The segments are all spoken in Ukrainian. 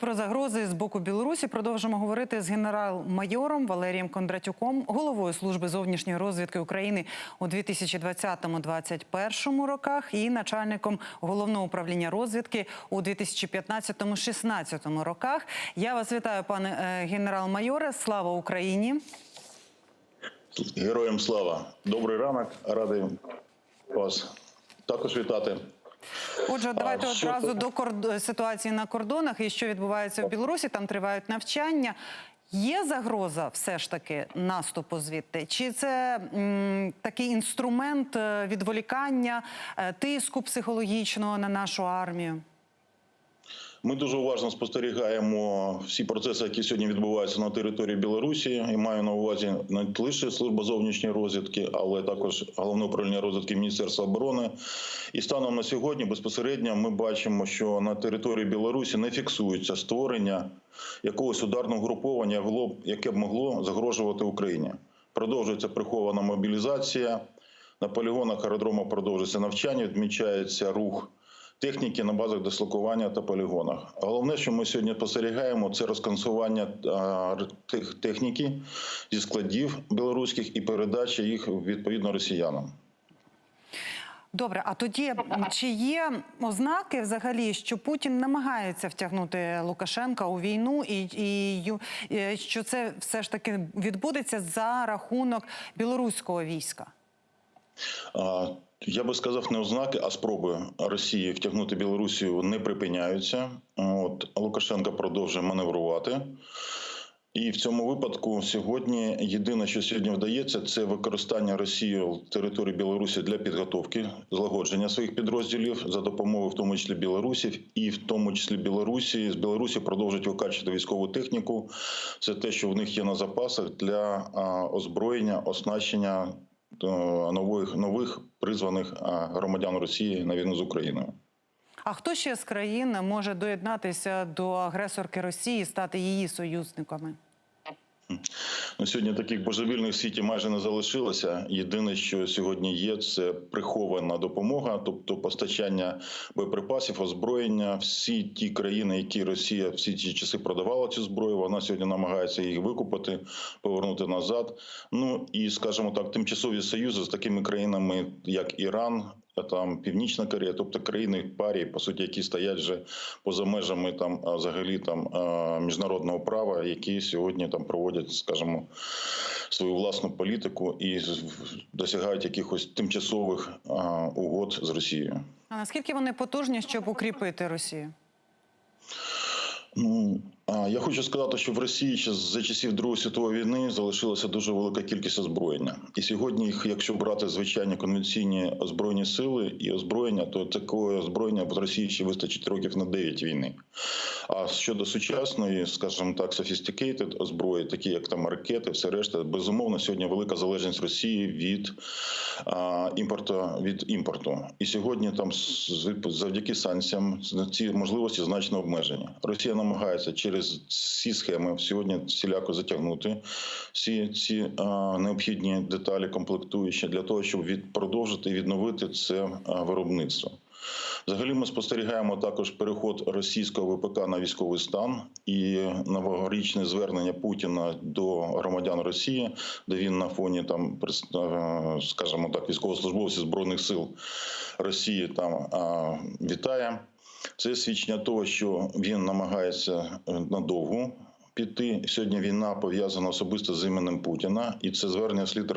Про загрози з боку Білорусі продовжимо говорити з генерал-майором Валерієм Кондратюком, головою служби зовнішньої розвідки України у 2020-2021 роках і начальником головного управління розвідки у 2015-2016 роках. Я вас вітаю, пане е, генерал-майоре. Слава Україні! Героям слава! Добрий ранок, радий вас також вітати. Отже, давайте А, одразу до корд- ситуації на кордонах і що відбувається в Білорусі. Там тривають навчання. Є загроза все ж таки наступу звідти? Чи це м, такий інструмент е, відволікання, е, тиску психологічного на нашу армію? Ми дуже уважно спостерігаємо всі процеси, які сьогодні відбуваються на території Білорусі, і маю на увазі не лише служба зовнішньої розвідки, але також головне управління розвідки Міністерства оборони. І станом на сьогодні безпосередньо ми бачимо, що на території Білорусі не фіксується створення якогось ударного груповання, яке б могло загрожувати Україні. Продовжується прихована мобілізація. На полігонах аеродрому продовжується навчання, відмічається рух техніки на базах дислокування та полігонах. Головне, що ми сьогодні спостерігаємо, це розконсування а, тех- техніки зі складів білоруських і передача їх відповідно росіянам. Добре, а тоді чи є ознаки взагалі, що Путін намагається втягнути Лукашенка у війну, і, і, е, що це все ж таки відбудеться за рахунок білоруського війська? Я би сказав, не ознаки, а спроби Росії втягнути Білорусію не припиняються. От Лукашенко продовжує маневрувати. І в цьому випадку сьогодні єдине, що сьогодні вдається, це використання Росією території Білорусі для підготовки злагодження своїх підрозділів за допомогою, в тому числі білорусів, і в тому числі Білорусі з Білорусі продовжують викачувати військову техніку. Це те, що в них є на запасах для озброєння, оснащення нових нових призваних громадян Росії на війну з Україною. А хто ще з країн може доєднатися до агресорки Росії, стати її союзниками? На сьогодні таких божевільних в світі майже не залишилося. Єдине, що сьогодні є, це прихована допомога, тобто постачання боєприпасів, озброєння. Всі ті країни, які Росія всі ці часи продавала цю зброю, вона сьогодні намагається їх викупити, повернути назад. Ну і скажімо так, тимчасові союзи з такими країнами, як Іран. Там Північна Корея, тобто країни парі, по суті, які стоять вже поза межами там взагалі там міжнародного права, які сьогодні там проводять, скажімо, свою власну політику і досягають якихось тимчасових угод з Росією. А наскільки вони потужні, щоб укріпити Росію? Ну я хочу сказати, що в Росії ще за часів Другої світової війни залишилася дуже велика кількість озброєння. І сьогодні, їх, якщо брати звичайні конвенційні озброєні сили і озброєння, то такого озброєння в Росії ще вистачить років на 9 війни. А щодо сучасної, скажімо так, sophisticated озброї, такі як там ракети, все решта, безумовно, сьогодні велика залежність Росії від а, імпорту від імпорту. І сьогодні там завдяки санкціям ці можливості значно обмежені. Росія намагається через ці схеми сьогодні всіляко затягнути всі ці а, необхідні деталі комплектуючі для того, щоб від продовжити і відновити це а, виробництво. Взагалі, ми спостерігаємо також переход російського ВПК на військовий стан і новорічне звернення Путіна до громадян Росії, де він на фоні там скажімо так, військовослужбовців збройних сил Росії там вітає. Це свідчення того, що він намагається е, надовго піти. Сьогодні війна пов'язана особисто з іменем Путіна, і це звернення слід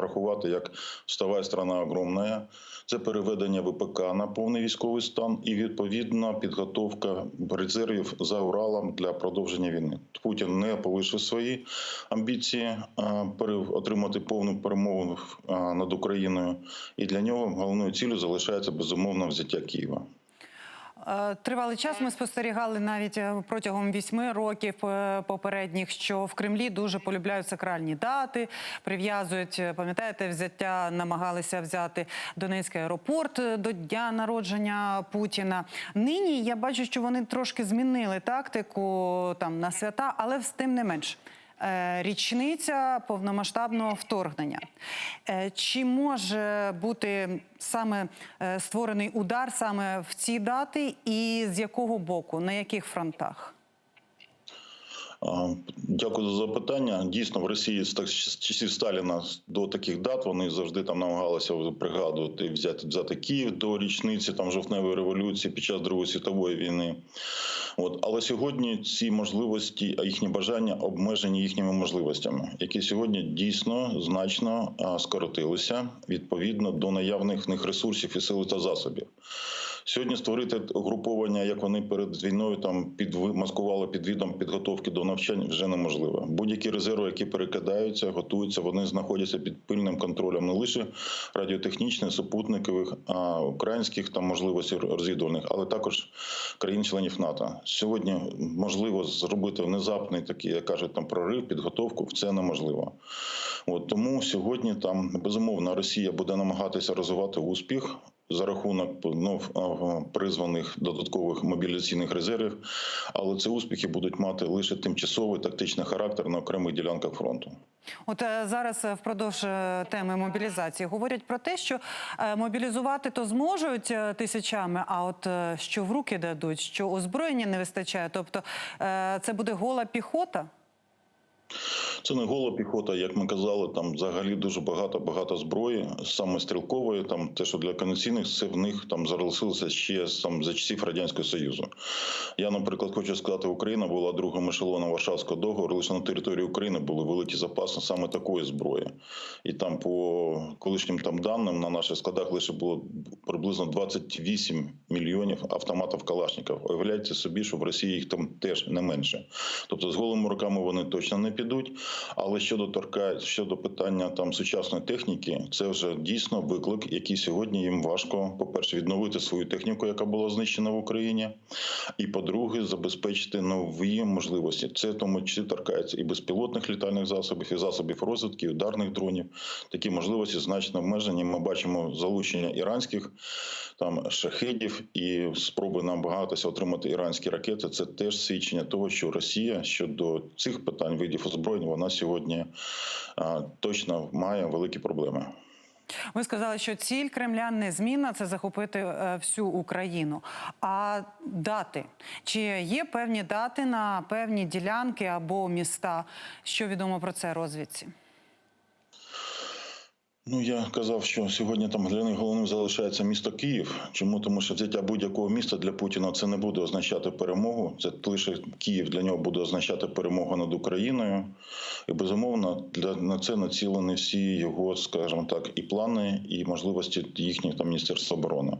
рахувати як «Вставай, страна огромна». Це переведення ВПК на повний військовий стан і відповідна підготовка резервів за Уралом для продовження війни. Путін не полишив свої амбіції пере- отримати повну перемогу над Україною, і для нього головною ціллю залишається безумовно взяття Києва. Е, Тривалий час ми спостерігали навіть е, протягом вісьми років е, попередніх, що в Кремлі дуже полюбляють сакральні дати, прив'язують, е, пам'ятаєте, взяття намагалися взяти Донецький аеропорт е, до дня народження Путіна. Нині я бачу, що вони трошки змінили тактику там на свята, але з тим не менш. Е, річниця повномасштабного вторгнення. Е, Чи може бути саме е, створений удар саме в ці дати, і з якого боку, на яких фронтах? Дякую за запитання. Дійсно, в Росії з часів Сталіна до таких дат вони завжди там намагалися пригадувати взяти взяти Київ до річниці там жовтневої революції під час Другої світової війни. От але сьогодні ці можливості, а їхні бажання обмежені їхніми можливостями, які сьогодні дійсно значно скоротилися відповідно до наявних в них ресурсів і сили та засобів. Сьогодні створити угруповання, як вони перед війною там під маскували під відом підготовки до навчань, вже неможливо. Будь-які резерви, які перекидаються, готуються, вони знаходяться під пильним контролем не лише радіотехнічних, супутникових, а українських там можливостей розвідувальних, але також країн-членів НАТО. Сьогодні можливо зробити внезапний такий, як кажуть, там прорив, підготовку. Це неможливо. От тому сьогодні там безумовно Росія буде намагатися розвивати успіх за рахунок ну, призваних додаткових мобілізаційних резервів, але ці успіхи будуть мати лише тимчасовий тактичний характер на окремих ділянках фронту. От е, зараз е, впродовж е, теми мобілізації говорять про те, що мобілізувати то зможуть тисячами, а от що в руки дадуть, що озброєння не вистачає. Тобто це буде гола піхота. Це не гола піхота, як ми казали, там взагалі дуже багато багато зброї, саме стрілкової. Там те, що для конвенційних, це в них там залишилося ще там за часів радянського союзу. Я, наприклад, хочу сказати, Україна була другим ешелоном Варшавського договору. Лише на території України були великі запаси саме такої зброї, і там по колишнім там даним на наших складах лише було приблизно 28 мільйонів автоматів Калашників. Уявляйте собі, що в Росії їх там теж не менше. Тобто з голими руками вони точно не підуть. Але щодо торка, щодо питання там сучасної техніки, це вже дійсно виклик, який сьогодні їм важко, по-перше, відновити свою техніку, яка була знищена в Україні, і по-друге, забезпечити нові можливості. Це тому числі торкається і безпілотних літальних засобів, і засобів розвідки, і ударних дронів. Такі можливості значно обмежені. Ми бачимо залучення іранських там шахедів і спроби намагатися отримати іранські ракети. Це теж свідчення того, що Росія щодо цих питань видів озброєнь вона сьогодні точно має великі проблеми. Ви сказали, що ціль Кремля не змінна це захопити е, всю Україну. А дати чи є певні дати на певні ділянки або міста? Що відомо про це розвідці? Ну я казав, що сьогодні там для них головним залишається місто Київ. Чому тому, що взяття будь-якого міста для Путіна це не буде означати перемогу. Це лише Київ для нього буде означати перемогу над Україною, і безумовно для на це націлені всі його, скажімо так, і плани, і можливості їхніх там міністерства оборони.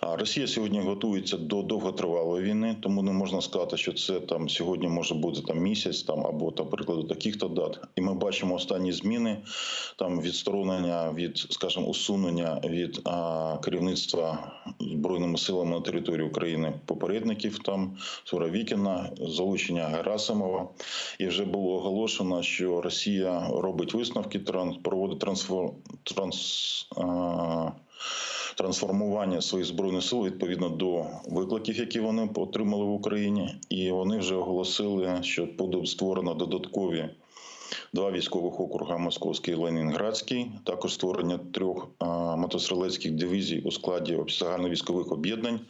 А Росія сьогодні готується до довготривалої війни, тому не можна сказати, що це там сьогодні може бути там місяць, там або там прикладу таких-то дат. І ми бачимо останні зміни там відсторонення від, скажімо, усунення від а, керівництва збройними силами на території України попередників там Суровікіна, залучення Герасимова. І вже було оголошено, що Росія робить висновки, транс проводить трансфор транс. А, Трансформування своїх збройних сил відповідно до викликів, які вони отримали в Україні, і вони вже оголосили, що буде створено додаткові два військових округа Московський і Ленінградський, також створення трьох мотострілецьких дивізій у складі загальновійськових об'єднань,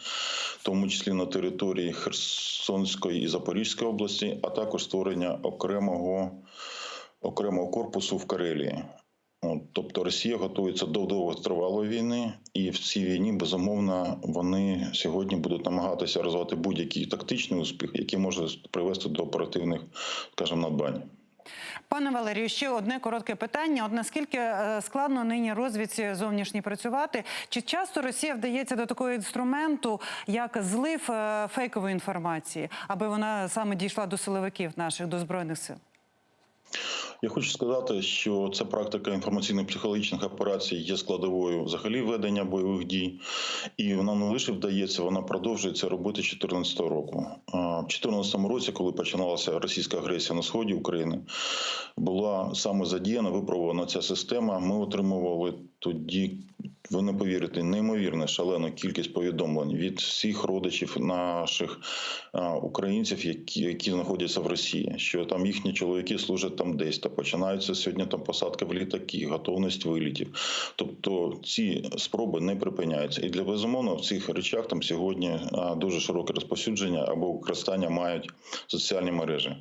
в тому числі на території Херсонської і Запорізької області, а також створення окремого окремого корпусу в Карелії. Тобто Росія готується до довготривалої війни, і в цій війні безумовно вони сьогодні будуть намагатися розвивати будь-який тактичний успіх, який може привести до оперативних, скажімо, надбань. Пане Валерію, ще одне коротке питання. От наскільки е, складно нині розвідці зовнішній працювати? Чи часто Росія вдається до такого інструменту, як злив е, фейкової інформації, аби вона саме дійшла до силовиків наших, до збройних сил? Я хочу сказати, що ця практика інформаційно-психологічних операцій є складовою взагалі ведення бойових дій, і вона не лише вдається, вона продовжується робити 2014 року. В 2014 році, коли починалася російська агресія на сході України, була саме задіяна, випробована ця система. Ми отримували тоді. Ви не повірите, неймовірно шалену кількість повідомлень від всіх родичів наших українців, які які знаходяться в Росії, що там їхні чоловіки служать там десь, та починаються сьогодні там посадка в літаки, готовність вилітів. Тобто ці спроби не припиняються. І для безумовно в цих речах там сьогодні дуже широке розповсюдження або використання мають соціальні мережі.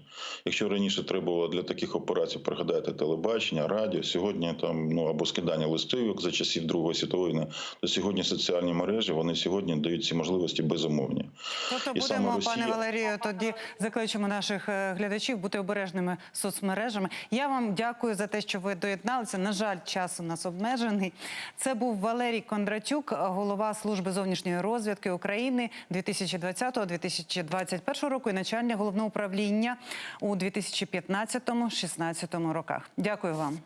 Якщо раніше треба було для таких операцій пригадати телебачення, радіо, сьогодні там ну або скидання листівок за часів Другої світової війни, то сьогодні соціальні мережі вони сьогодні дають ці можливості безумовні. Тобто І будемо, Росія- пане Валерію, тоді закличемо наших е, глядачів бути обережними соцмережами. Я вам дякую за те, що ви доєдналися. На жаль, час у нас обмежений. Це був Валерій Кондратюк, голова служби зовнішньої розвідки України 2020-2021 року і начальник головного управління у 2015-16 роках. Дякую вам.